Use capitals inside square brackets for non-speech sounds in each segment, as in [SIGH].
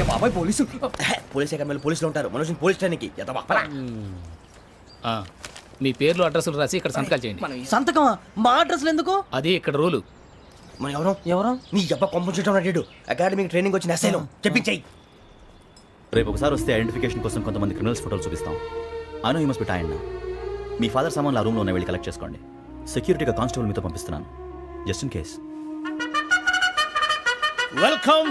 బాబాయ్ police. Police అకాడమీలో పోలీసులు ఉంటారు. మనోజ్ పోలీస్ ట్రైనింగ్కి ఎంత బాపరా ఆ, మీ పేర్లు అడ్రస్లు రాసి ఇక్కడ సంతకాలు చేయండి. సంతకమా? మా అడ్రస్లు ఎందుకు? అది ఇక్కడ రూలు. మన ఎవరు? ఎవరు? నీ అబ్బా పంపించడం అడిగాడు అకాడమిక్ ట్రైనింగ్ వచ్చిన అసైలం. చెప్పించాయి. రేపు ఒకసారి వస్తే ఐడెంటిఫికేషన్ కోసం కొంతమంది క్రిమినల్స్ ఫోటోలు చూపిస్తాం. అను యూ మస్ట్ బి టైండ్ మీ ఫాదర్ సామాన్లు ఆ రూమ్లో వెళ్ళి కలెక్ట్ చేసుకోండి. సెక్యూరిటీగా కానిస్టేబుల్ మీతో పంపిస్తున్నాను. Just in case welcome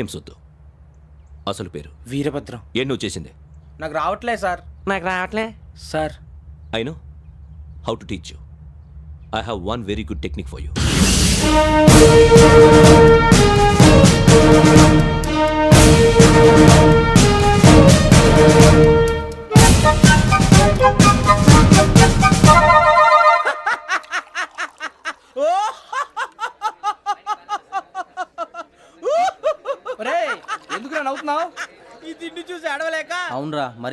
names వద్దు అసలు పేరు? వీరభద్రం. ఏం నువ్వు చేసింది? నాకు రావట్లే సార్. నాకు రావట్లే? Sir. I know. How to teach you? I have one very good technique for you.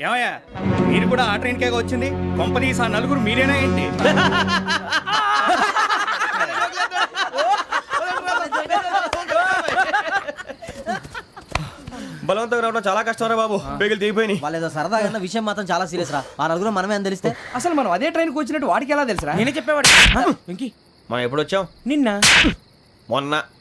ఏమయ్యా మీరు కూడా ఆ ట్రైన్ కేగా వచ్చింది? కంపెనీస్ ఆ నలుగురు మీరేనా ఏంటి? బలవంతంగా రావడం చాలా కష్టం రా బాబు. బేగులు దిగిపోయినాయి. వాళ్ళేదో సరదాగా విషయం మాత్రం చాలా సీరియస్ రా. ఆ నలుగురు మనమే అని తెలిస్తే అసలు మనం అదే ట్రైన్కి వచ్చినట్టు వాడికి ఎలా తెలుసురా? నేనే చెప్పేవాడు వెంకీ మనం ఎప్పుడు వచ్చాం? నిన్న. మొన్న.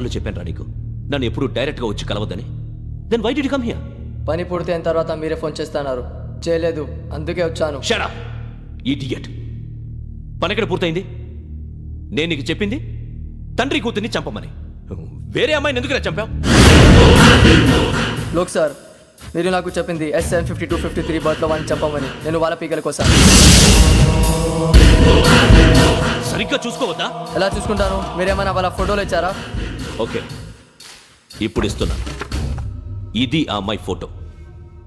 ఎన్నిసార్లు చెప్పాను రా నీకు. నన్ను ఎప్పుడు డైరెక్ట్గా వచ్చి కలవద్దని. Then why did come here పని పూర్తయిన తర్వాత మీరే ఫోన్ చేస్తున్నారు. చేయలేదు. అందుకే వచ్చాను. షడా ఇడియట్ పని ఎక్కడ పూర్తయింది? నేను నీకు చెప్పింది తండ్రి కూతుర్ని చంపమని. వేరే అమ్మాయిని ఎందుకు చంపావు? లోక్ సార్ మీరు నాకు చెప్పింది SN fifty two fifty three బర్త్లో వాడిని చెప్పమని నేను వాళ్ళ పీకల కోసం. సరిగ్గా చూసుకోవద్దా? ఎలా చూసుకుంటాను? మీరేమైనా వాళ్ళ ఫోటోలు ఇచ్చారా? ఓకే. ఇప్పుడు ఇస్తున్నా. ఇది ఆ అమ్మాయి photo.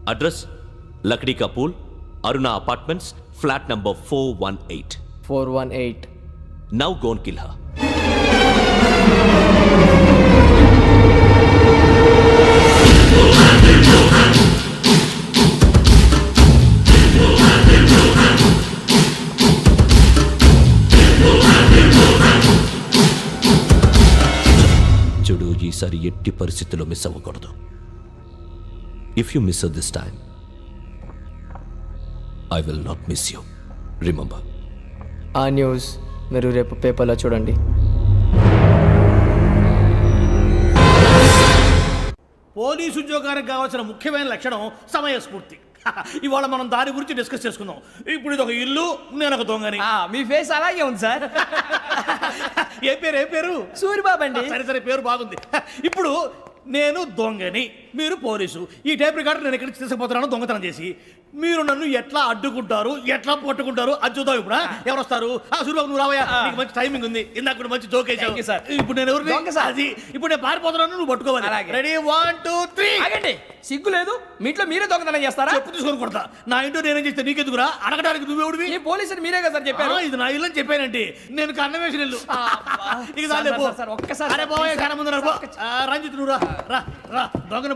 Address Lakdi Kapul Aruna apartments flat number four one eight. Four one eight. Now gonna kill ఈసారి ఎట్టి పరిస్థితుల్లో మిస్ అవ్వకూడదు. If you miss this time I will not miss you remember ఆ న్యూస్ మీరు రేపు పేపర్లో చూడండి. పోలీసు ఉద్యోగానికి కావాల్సిన ముఖ్యమైన లక్షణం సమయస్ఫూర్తి [LAUGHS] ఇవాళ మనం దాని గురించి డిస్కస్ చేసుకుందాం. ఇప్పుడు ఇది ఒక ఇల్లు నేను ఒక దొంగని. ఆ, మీ ఫేస్ అలాగే ఉంది సార్. [LAUGHS] ఏ పేరు ఏ పేరు? సూరిబాబు అండి. సరే సరే పేరు బాగుంది. ఇప్పుడు నేను దొంగని. మీరు పోలీసు. ఈ టైప్ రికార్డు నేను ఎక్కడికి తీసుకుపోతున్నాను దొంగతనం చేసి. మీరు నన్ను ఎట్లా అడ్డుకుంటారు? ఎట్లా పట్టుకుంటారు? అది చూద్దాం ఇప్పుడు? ఎవరు వస్తారు ఆ సూర్యబాబు నువ్వు రావయ్యా. నీకు మంచి టైమింగ్ ఉంది. ఇందాక కూడా మంచి జోక్ you, sir. ఇప్పుడు నేను ఎవరు. అది. ఇప్పుడు నేను పారిపోతున్నాను నువ్వు పట్టుకోవాలి. రెడీ వన్ టూ త్రీ ఆగండి. సిగ్గు లేదు. మీ ఇంట్లో మీరే దొంగతనం చేస్తారా? చెప్పు తీసుకొని కొడతా. నా ఇంటో నేనేం చేస్తే నీకెందుకురా? అడగడానికి నువ్వెవడివి ఈ పోలీసులు మీరే కదా సార్ చెప్పారు. ఇది నా ఇల్లు అని చెప్పానంటే నేను కన్న వేసిన ఇల్లు. ఇక సార్. సార్, సార్, ఒక్కసారి రంజిత్ నువ్వు రా. రా రా. దొంగను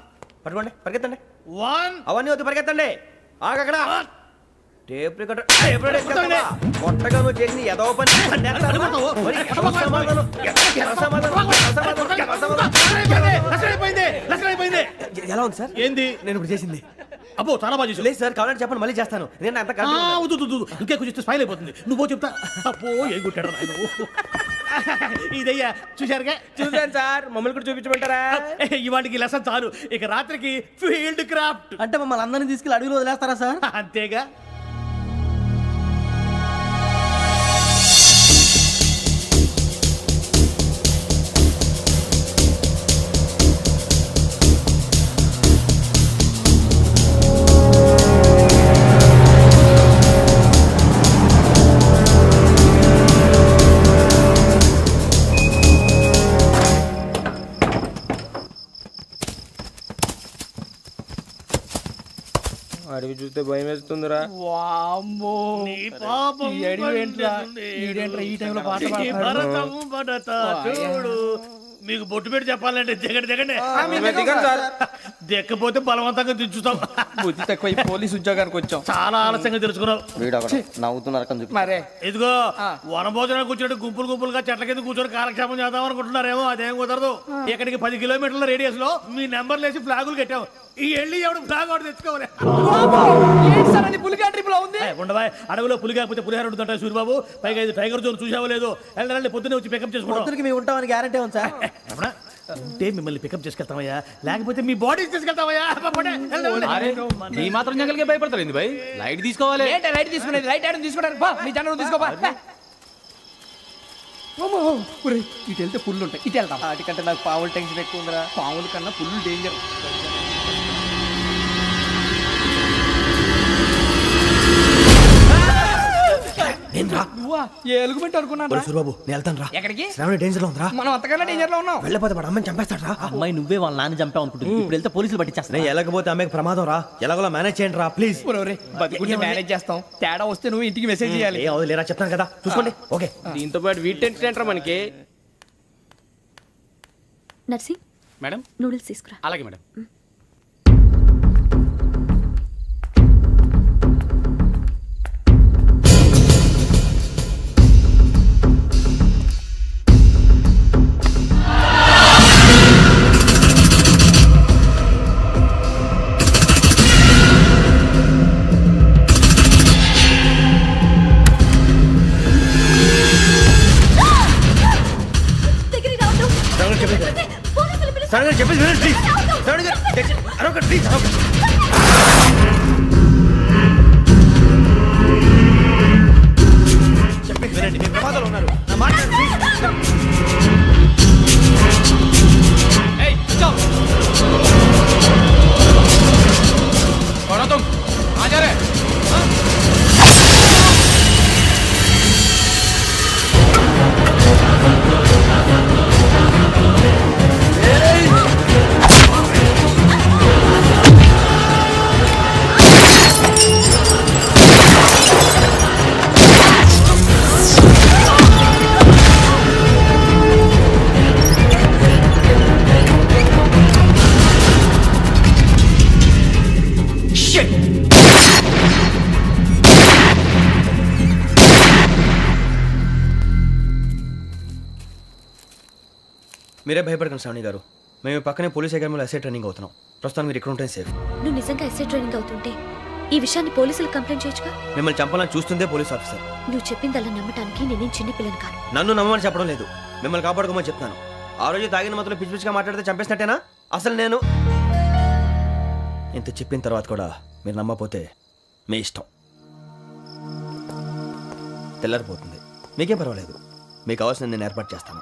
పట్టుకోండి పరిగెత్తండి. వన్ అవన్నీ వద్దు పరిగెత్తండి. ఆగక్కడ టేప్ రికార్డర్. Tape recorder. కొట్టగా నువ్వు చేసిన ఎదవ పని. ఎలా ఉంది సార్? ఏంది? నేను ఇప్పుడు చేసింది. అబ్బో చాలా బాగా చేసావు లేదు సార్ కావాలంటే చెప్పండి మళ్ళీ చేస్తాను. నేను అంత కాదు ఇంకే కొంచెం స్మైల్ అయిపోతుంది. నువ్వు చెప్తా. అప్పో ఏ కొట్టాడు నాయన. ఇదయ్యా చూశారుగా? చూసాను సార్. మమ్మల్ని కూడా చూపించమంటారా? ఇవాటికి లెసన్ చాలు. ఇక రాత్రికి ఫీల్డ్ క్రాఫ్ట్. అంటే మమ్మల్ని అందరినీ తీసుకెళ్ళి అడుగులో వదిలేస్తారా సార్? అంతేగా? చూస్తే భయం వేస్తుందిరా వామ్మో నీ పాపం ఈ అడివి ఏంట్రా? పండుతుంది. ఈడేంట్రా ఈ టైంలో పాట నీ పాడుతున్నాడు? భరతం భరత చూడు మీకు బొట్టు పెట్టి చెప్పాలంటే దిగండి దిగండి దిగండి సార్ దిక్కపోతే బలవంతంగా దించుతాం. బుద్ధి తక్కువ పోలీస్ ఉద్యోగానికి వచ్చాం. చాలా ఆలస్యంగా తెలుసుకున్నావు నవ్వుతున్నారు కని మరే. ఇదిగో వనభోజనం కూర్చొని గుంపులు గుంపులుగా చెట్ల కింద కూర్చొని కాలక్షేపం చేద్దాం అనుకుంటున్నారేమో అదేం కుదరదు. ఇక్కడికి పది కిలోమీటర్ల రేడియస్లో మీ నెంబర్ లేసి ఫ్లాగులు కట్టాం ఈ వెళ్ళి ఎవడు ఫ్లాగ్ ఒకటి తెచ్చుకోవాలి? పులిగా ట్రిప్లో ఉంది ఉండవా? అడవిలో పులి కాకపోతే పులిహార ఉంటుంట సూర్యబాబు. పైగా ఇది టైగర్ జోన్ చూసావో లేదో. వెళ్ళండి పొద్దున్నే వచ్చి పికప్ చేసుకుంటాం. పొద్దునకి మేము ఉంటామని గ్యారంటీ ఉంది సార్? ఉంటే మిమ్మల్ని పికప్ చేసుకెళ్తామయ్యా. లేకపోతే మీ బాడీ తీసుకెళ్తామయ్యా. ఈ మాత్రం జంగల్కే భయపడతారు ఏంది భయ్ లైట్ తీసుకోవాలి. ఏంటి లైట్ తీసుకునేది? లైట్ ఆడని తీసుకోవడానికి బా మీ జనం తీసుకోబా ఇటు వెళ్తే పుల్లు ఉంటాయి ఇటు వెళ్తాం వాటికంటే నాకు పావులు టెన్షన్ ఎక్కువ ఉందిరా. పాముల కన్నా పుల్లు డేంజర్ రా నువ్వా ఎలుగుబెట్టి అనుకున్నాను సూరిబాబు నేను వెళ్తాను రా. ఎక్కడికి? శ్రావణి డేంజర్లో మనం అంతకన్నా డేంజర్లో ఉన్నాం. వెళ్ళపోతే వాడు అమ్మని చంపేస్తాడు రా. అమ్మాయి నువ్వే వాళ్ళ నాన్న చంపావు అనుకుంటుంది. ఇప్పుడు వెళ్తే పోలీసులు పట్టించేస్తా నేను వెళ్ళకపోతే అమ్మకి ప్రమాదం రా. ఎలాగోలా మేనేజ్ చేయండి రా ప్లీజ్ బతుకుంటే మేనేజ్ చేస్తాం. తేడా వస్తే నువ్వు ఇంటికి మెసేజ్ చేయాలి. ఏ అవదు లేరా చెప్తాను కదా. చూసుకోండి. ఓకే. దీంతో పాటు వీటి టెన్షన్ మనకి. నర్సి మేడం? నూడిల్స్ తీసుకురా. అలాగే మేడం. మీరే భయపడకండి శ్రావణి గారు. మేము పక్కనే పోలీస్ అకాడమీలో ఎస్ఐ ట్రైనింగ్ అవుతున్నాం. ప్రస్తుతం మీరు ఇక్కడ ఉంటే సేఫ్. నువ్వు నిజంగా ఎస్ఐ ట్రైనింగ్ అవుతుంటే ఈ విషయాన్ని పోలీసులకు కంప్లైంట్ చేయొచ్చుగా? మిమ్మల్ని చంపాలని చూస్తుందే పోలీస్ ఆఫీసర్. నువ్వు చెప్పిందల్లా నమ్మటానికి నేనేం చిన్న పిల్లని కాను నన్ను నమ్మమని చెప్పడం లేదు. మిమ్మల్ని కాపాడుకోమని చెప్తున్నాను. ఆ రోజు తాగిన మొదలు పిచ్చి పిచ్చిగా మాట్లాడితే చంపేసినట్టేనా? అసలు నేను ఇంత చెప్పిన తర్వాత కూడా మీరు నమ్మపోతే మీ ఇష్టం. తెల్లారిపోతుంది. మీకేం పర్వాలేదు. మీకు కావాల్సిన నేను ఏర్పాటు చేస్తాను.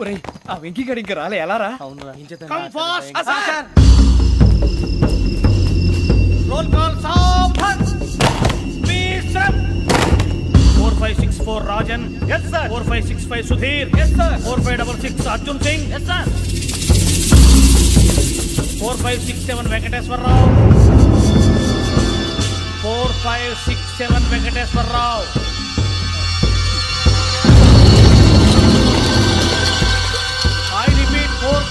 ఒరేయ్ ఆ వెంకీ గడి ఇంకా రాలే ఎలా రా? Come fast sir roll call సావధాన్ speed step 4564 Rajan yes sir. 4565 Sudheer yes sir. 4566 Arjun Singh yes sir. 4567 Venkateswararao 4567 Venkateswararao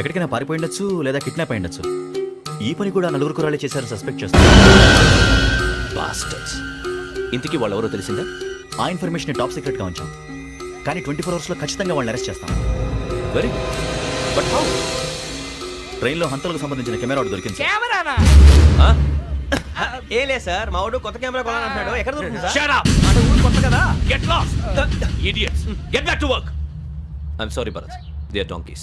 ఎక్కడికైనా పారిపోయి ఉండొచ్చు లేదా కిడ్నాప్ అయి ఉండొచ్చు. ఈ పని కూడా నలుగురు కురాలే చేశారు సస్పెక్ట్ చేస్తారు బాస్టర్స్ ఇంతకీ వాళ్ళెవరో తెలిసిందా? ఆ ఇన్ఫర్మేషన్ టాప్ సీక్రెట్గా ఉంచాం. కానీ ట్వంటీ ఫోర్ అవర్స్లో ఖచ్చితంగా వాళ్ళని అరెస్ట్ చేస్తాం. వెరీ గుడ్ బట్ హౌ ట్రైన్లో హంతలకు సంబంధించిన కెమెరా ఒకటి దొరికింది సార్. కెమెరానా? ఏ లే సార్ మా వాడు కొత్త కెమెరా కొనాలంటున్నాడు. ఎక్కడ దొరుకుతుంది సార్ Shut up! కొత్త కదా? Get lost! Idiots! Get back to work! I'm sorry, Bharat. They are donkeys.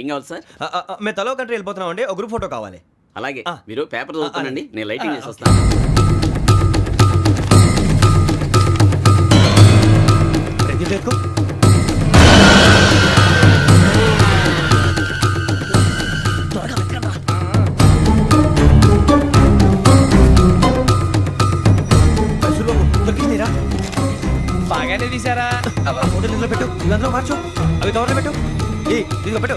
ఏం కావాలి సార్? మేము తలో కంట్రీ వెళ్ళిపోతున్నాం అండి ఒక గ్రూప్ ఫోటో కావాలి. అలాగే. మీరు పేపర్ చదువుతానండి. నేను లైటింగ్ చేసి. వస్తాను బాగానే తీసారా ఫోటో ఇందులో పెట్టు. పెట్టు ఇవి అందులో మార్చు. అవి కవర్లో పెట్టు. ఇదిగో పెట్టు.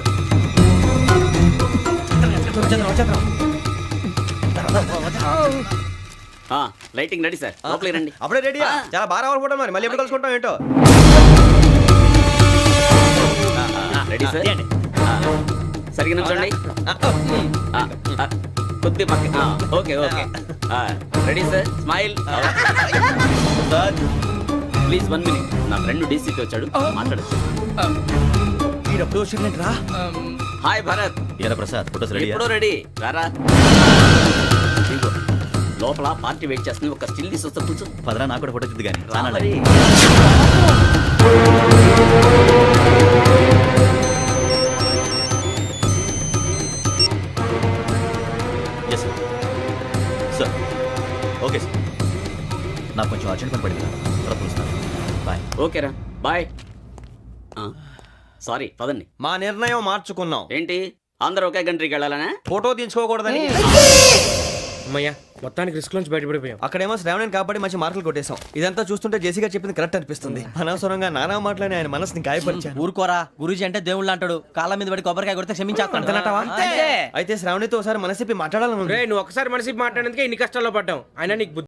Lighting ready sir. లోపలికి రండి. అప్పుడే రెడీ చాలా బాగా రావాలి ఫోటో మరి. మళ్ళీ ఎప్పుడు కలుసుకుంటాం ఏంటో? Ready sir? ఆ, ఆ, కొద్ది పక్క okay okay. Ready sir? Smile. Please one minute. నా ఫ్రెండ్ డీసీకి వచ్చాడు. మాట్లాడచ్చు ఈడప్పుడు వచ్చిందంటే రా. హాయ్ భరత్. ఏరా ప్రసాద్ ఫోటోస్ రెడీ ఎప్పుడో రెడీ. రారా. ఇదిగో, లోపల పార్టీ వెయిట్ చేస్తుంది. ఒక స్టిల్ తీసి వస్తా కూర్చో. పదరా నాకు కూడా ఫోటో చూద్దు కానీ రా మరి. Yes sir sir okay sir నాకు కొంచెం అర్జెంట్ పని పడింది బాయ్ ఓకేరా. బాయ్ సారీ పదండి. మా నిర్ణయం మార్చుకున్నాం. ఏంటి? అందరూ ఒకే కంట్రీకి వెళ్ళాలనా? ఫోటో తీసుకోకూడదని. అమ్మయ్యా మొత్తానికి రిస్క్ నుంచి బయటపడిపోయాం. అక్కడేమో శ్రావణిని కాబట్టి మంచి మార్కులు కొట్టేశాం. ఇదంతా చూస్తుంటే జేసీగా చెప్పింది కరెక్ట్ అనిపిస్తుంది. అనవసరంగా నానా మాటలని ఆయన మనసుని గాయపరిచాను. ఊరుకోరా గురూజీ అంటే దేవుళ్ళు అంటాడు. కాళ్ళ మీద పడి కొబ్బరికాయ కొడితే క్షమించేస్తాడు. అంతేనంటావా? అయితే శ్రావణితో ఒకసారి మనసిప్పి మాట్లాడాలను నువ్వు ఒకసారి మనిషి మాట్లాడేందుకే ఇన్ని కష్టాల్లో పడ్డాం. అయినా నీకు బుద్ధి